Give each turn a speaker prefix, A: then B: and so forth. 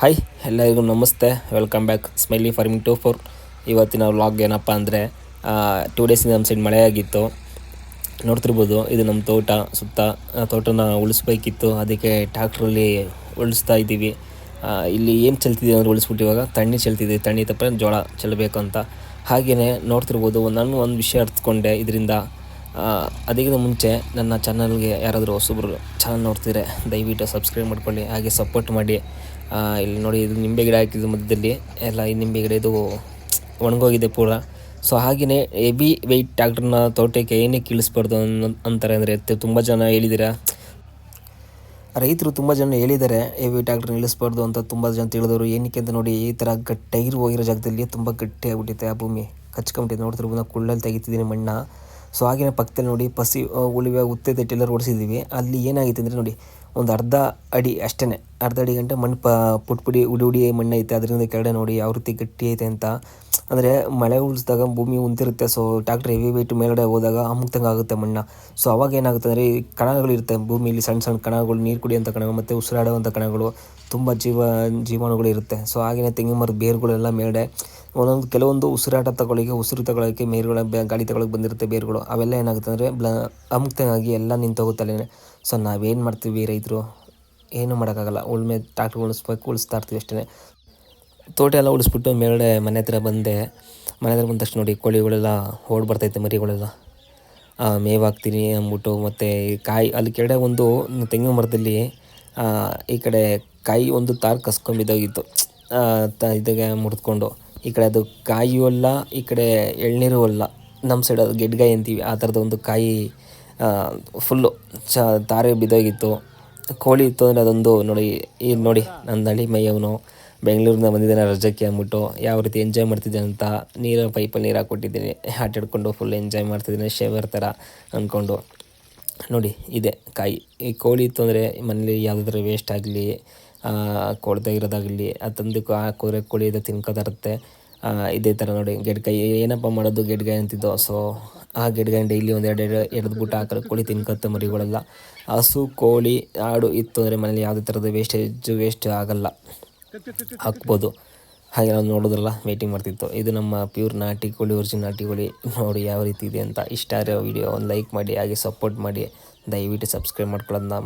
A: Hi ಎಲ್ಲರಿಗೂ ನಮಸ್ತೆ. Welcome back smiley farming two four ಇವತ್ತಿನ ವ್ಲಾಗ್ ಏನಪ್ಪ ಅಂದರೆ ಟೂ ಡೇಸಿಂದ ನಮ್ಮ ಸೈಡ್ ಮಳೆಯಾಗಿತ್ತು ನೋಡ್ತಿರ್ಬೋದು, ಇದು ನಮ್ಮ ತೋಟ, ಸುತ್ತ ತೋಟನ ಉಳಿಸ್ಬೇಕಿತ್ತು. ಅದಕ್ಕೆ ಟ್ಯಾಕ್ಟ್ರಲ್ಲಿ ಉಳಿಸ್ತಾ ಇದ್ದೀವಿ. ಇಲ್ಲಿ ಏನು ಚೆಲ್ತಿದೆ ಅಂದರೆ ಉಳಿಸ್ಬಿಟ್ಟು ಇವಾಗ ತಣ್ಣಿ ಚೆಲ್ತಿದೆ. ತಣ್ಣಿ ತಪ್ಪ ಜೋಳ ಚೆಲ್ಲಬೇಕು ಅಂತ. ಹಾಗೆಯೇ ನೋಡ್ತಿರ್ಬೋದು ನಾನು ಒಂದು ವಿಷಯ ಅರ್ಥಕೊಂಡೆ ಇದರಿಂದ ಅದಕ್ಕಿಂತ ಮುಂಚೆ ನನ್ನ ಚಾನಲ್ಗೆ ಯಾರಾದರೂ ಹೊಸಬ್ರು ಚಾನಲ್ ನೋಡ್ತಿದ್ರೆ ದಯವಿಟ್ಟು ಸಬ್ಸ್ಕ್ರೈಬ್ ಮಾಡ್ಕೊಳ್ಳಿ, ಹಾಗೆ ಸಪೋರ್ಟ್ ಮಾಡಿ. ಇಲ್ಲಿ ನೋಡಿ ಇದು ನಿಂಬೆ ಗಿಡ ಹಾಕಿದ ಮಧ್ಯದಲ್ಲಿ. ಎಲ್ಲ ಈ ನಿಂಬೆ ಗಿಡ ಇದು ಒಣಗೋಗಿದೆ ಪೂರ. ಸೊ ಹಾಗೆಯೇ ಹೆವಿ ವೆಯ್ಟ್ ಟ್ಯಾಕ್ಟ್ರನ್ನ ತೋಟಕ್ಕೆ ಏನಕ್ಕೆ ಇಳಿಸ್ಬಾರ್ದು ಅನ್ನೋ ಅಂತಾರೆ ಅಂದರೆ ತುಂಬ ಜನ ಹೇಳಿದ್ದೀರಾ ರೈತರು ತುಂಬ ಜನ ಹೇಳಿದ್ದಾರೆ ಹೆವಿ ಟ್ಯಾಕ್ಟ್ರ್ ಇಳಿಸ್ಬಾರ್ದು ಅಂತ ತುಂಬ ಜನ ತಿಳಿದವರು. ಏನಕ್ಕೆ ಅಂತ ನೋಡಿ ಈ ಥರ ಗಟ್ ಟೈರ್ ಹೋಗಿರೋ ಜಾಗದಲ್ಲಿ ತುಂಬ ಗಟ್ಟಿ ಆ ಭೂಮಿ. ಕಚ್ಕೊಂಬಿಟ್ಟಿದೆ. ನೋಡ್ತಿರ್ಬೋದು, ನಾನು ಕುಳ್ಳಲ್ಲಿ ತೆಗಿತಿದ್ದೀನಿ ಮಣ್ಣ. ಸೊ ಹಾಗೆಯೇ ಪಕ್ಕದಲ್ಲಿ ನೋಡಿ ಪಸಿ ಉಳಿವೆ, ಉತ್ತೆ ಟೆಲ್ಲರ್ ಓಡಿಸಿದ್ದೀವಿ ಅಲ್ಲಿ ಏನಾಗಿತ್ತು ಅಂದರೆ ನೋಡಿ, ಒಂದು ಅರ್ಧ ಅಡಿ ಅಷ್ಟೇ ಅರ್ಧ ಅಡಿ ಗಂಟೆ ಮಣ್ಣು ಪ, ಪುಟ್ಪುಡಿ, ಉಡಿ ಉಡಿ ಮಣ್ಣು ಐತೆ, ಅದರಿಂದ ಕೆಳಗಡೆ ನೋಡಿ ಯಾವ ರೀತಿ ಗಟ್ಟಿ ಐತೆ ಅಂತ. ಅಂದರೆ ಮಳೆ ಉಳಿಸಿದಾಗ ಭೂಮಿ ಉಂತಿರುತ್ತೆ, ಸೊ ಟ್ಯಾಕ್ಟ್ರ್ ಹೆವಿ ವೆಯ್ಟ್ ಮೇಲ್ಗಡೆ ಹೋದಾಗ ಅಮುಕ್ತಂಗೆ ಆಗುತ್ತೆ ಮಣ್ಣು. ಸೊ ಅವಾಗ ಏನಾಗುತ್ತೆ ಅಂದರೆ, ಈ ಕಣಗಳಿರುತ್ತೆ ಭೂಮಿಲಿ ಸಣ್ಣ ಸಣ್ಣ ಕಣಗಳು, ನೀರು ಕುಡಿಯೋಂಥ ಕಣಗಳು, ಮತ್ತು ಉಸಿರಾಡುವಂಥ ಕಣಗಳು, ತುಂಬ ಜೀವ, ಜೀವಾಣುಗಳು ಇರುತ್ತೆ. ಸೊ ಹಾಗೆಯೇ ತೆಂಗಿನ ಮರದ ಬೇರುಗಳೆಲ್ಲ ಮೇಲ್ಗಡೆ ಒಂದೊಂದು ಕೆಲವೊಂದು ಉಸಿರಾಟ ತಗೊಳ್ಳಿಕ್ಕೆ ಉಸಿರು ತಗೊಳ್ಳೋಕ್ಕೆ ಮೇರುಗಳ ಗಾಳಿ ತಗೊಳಕ್ಕೆ ಬಂದಿರುತ್ತೆ ಬೇರುಗಳು. ಅವೆಲ್ಲ ಏನಾಗುತ್ತೆ ಅಂದರೆ ಬ್ಲ ಅಮುಕ್ತವಾಗಿ ಎಲ್ಲ ನಿಂತೋಗುತ್ತಲ್ಲೇ ಸೊ ನಾವೇನು ಮಾಡ್ತೀವಿ ರೈತರು? ಏನು ಮಾಡೋಕ್ಕಾಗಲ್ಲ. ಉಳ್ಮೆ ಟ್ಯಾಕ್ಟ್ರ್ ಉಳಿಸ್ಬೇಕು ಉಳಿಸ್ತಾ ಇರ್ತೀವಿ ಅಷ್ಟೇ ತೋಟ ಎಲ್ಲ ಉಳಿಸ್ಬಿಟ್ಟು ಮೇಲ್ಗಡೆ ಮನೆ ಹತ್ರ ಬಂದೆ. ಮನೆ ಹತ್ರ ಬಂದ ತಕ್ಷಣ ನೋಡಿ ಕೋಳಿಗಳೆಲ್ಲ ಓಡ್ ಬರ್ತೈತೆ ಮರಿಗಳೆಲ್ಲ. ಆ, ಮೇವು ಹಾಕ್ತೀನಿ ಅಂದ್ಬಿಟ್ಟು ಮತ್ತು ಕಾಯಿ ಅಲ್ಲಿ ಕೆಳಗಡೆ ಒಂದು ತೆಂಗಿನ ಮರದಲ್ಲಿ ಈ ಕಡೆ ಕಾಯಿ ಒಂದು ತಾರು ಕಸ್ಕೊಂಡು ಬಿದ್ದೋಗಿತ್ತು. ಆ, ತ ಇದಾಗೆ ಮುರಿದ್ಕೊಂಡು ಈ ಕಡೆ ಅದು ಕಾಯಿಯೂ ಅಲ್ಲ, ಈ ಕಡೆ ಎಳ್ನೀರು ಅಲ್ಲ. ನಮ್ಮ ಸೈಡ್ ಅದು ಗೆಡ್ಗಾಯಿ ಅಂತೀವಿ. ಆ ಥರದ ಒಂದು ಕಾಯಿ ಫುಲ್ಲು ಚ, ತಾರೆ ಬಿದ್ದೋಗಿತ್ತು. ಕೋಳಿ ಇತ್ತು ಅಂದರೆ ಅದೊಂದು ನೋಡಿ, ಈ ನೋಡಿ ನನ್ನ ನಳಿ ಮೈಯವನು ಬೆಂಗಳೂರಿಂದ ಬಂದಿದ್ದಾನೆ ರಜಕ್ಕೆ ಅಂದ್ಬಿಟ್ಟು ಯಾವ ರೀತಿ ಎಂಜಾಯ್ ಮಾಡ್ತಿದ್ದಾನೆ ಅಂತ ನೀರು ಪೈಪಲ್ಲಿ ನೀರು ಹಾಕ್ಕೊಟ್ಟಿದ್ದೀನಿ. ಆಟ ಹಿಡ್ಕೊಂಡು ಫುಲ್ ಎಂಜಾಯ್ ಮಾಡ್ತಿದ್ದೀನಿ ಶೇವರ್ ಥರ ಅಂದ್ಕೊಂಡು ನೋಡಿ, ಇದೆ ಕಾಯಿ. ಈ ಕೋಳಿ ಇತ್ತು ಅಂದರೆ ಮನೇಲಿ ಯಾವುದಾದ್ರೂ ವೇಸ್ಟ್ ಆಗಲಿ ಕೊಡ್ದೇ ಇರೋದಾಗಲಿ, ಆ ತಂದು ಕೋರೆ ಕೋಳಿ ಇದೆ ತಿನ್ಕೋದಿರುತ್ತೆ ಇದೇ ಥರ ನೋಡಿ ಗೆಡ್ಕಾಯಿ ಏನಪ್ಪ ಮಾಡೋದು ಗೆಡ್ಗಾಯಿ ಅಂತಿದ್ದೋ? ಸೊ, ಆ ಗೆಡ್ಗಾಯಿ ಡೈಲಿ ಒಂದು ಎರಡು ಎರಡು ಎಡ್ದುಬಿಟ್ಟು ಹಾಕಲು ಕೋಳಿ ತಿನ್ಕತ್ತೆ ಮರಿಗಳೆಲ್ಲ. ಹಸು, ಕೋಳಿ, ಆಡು ಇತ್ತು ಅಂದರೆ ಮನೇಲಿ ಯಾವುದೇ ಥರದ ವೇಸ್ಟೇಜ್ ವೇಸ್ಟ್ ಆಗಲ್ಲ. ಹಾಕ್ಬೋದು. ಹಾಗೆ ನಾವು ನೋಡೋದ್ರಲ್ಲ ವೇಟಿಂಗ್ ಮಾಡ್ತಿತ್ತು. ಇದು ನಮ್ಮ ಪ್ಯೂರ್ ನಾಟಿ ಕೋಳಿ ಒರಿಜಿನ್ ನಾಟಿ ಕೋಳಿ. ನೋಡಿ ಯಾವ ರೀತಿ ಇದೆ ಅಂತ ಇಷ್ಟ ಆದರೆ ವಿಡಿಯೋ ಒಂದು ಲೈಕ್ ಮಾಡಿ, ಹಾಗೆ ಸಪೋರ್ಟ್ ಮಾಡಿ. ದಯವಿಟ್ಟು ಸಬ್ಸ್ಕ್ರೈಬ್ ಮಾಡ್ಕೊಳ್ಳೋದನ್ನ